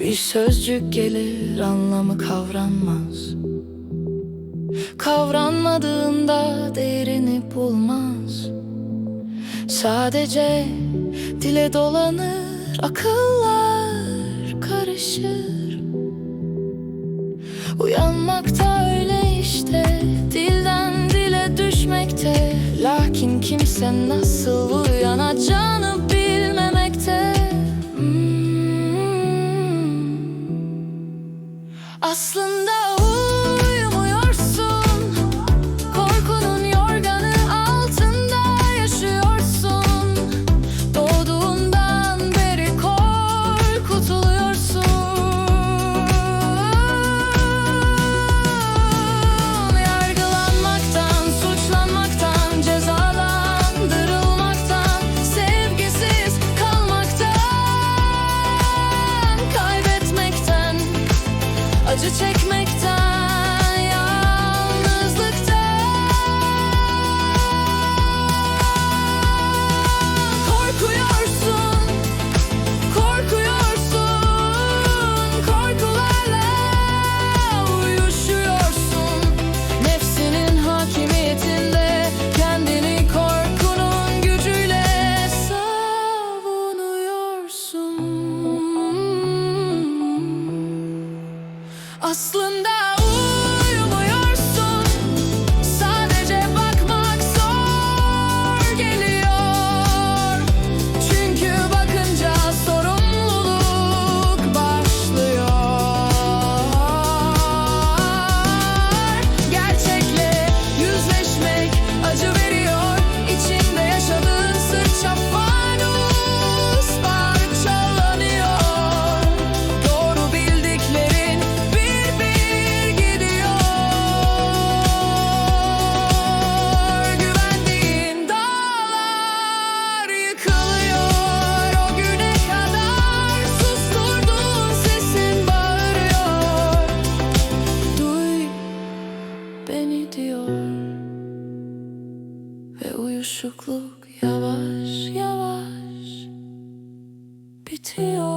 Bir sözcük gelir anlamı kavranmaz. Kavranmadığında değerini bulmaz. Sadece dile dolanır akıllar karışır. Uyanmakta öyle işte dilden dile düşmekte. Lakin kimse nasıl uyanacağını Aslında check my time Aslında Ve uyuşukluk yavaş yavaş bitiyor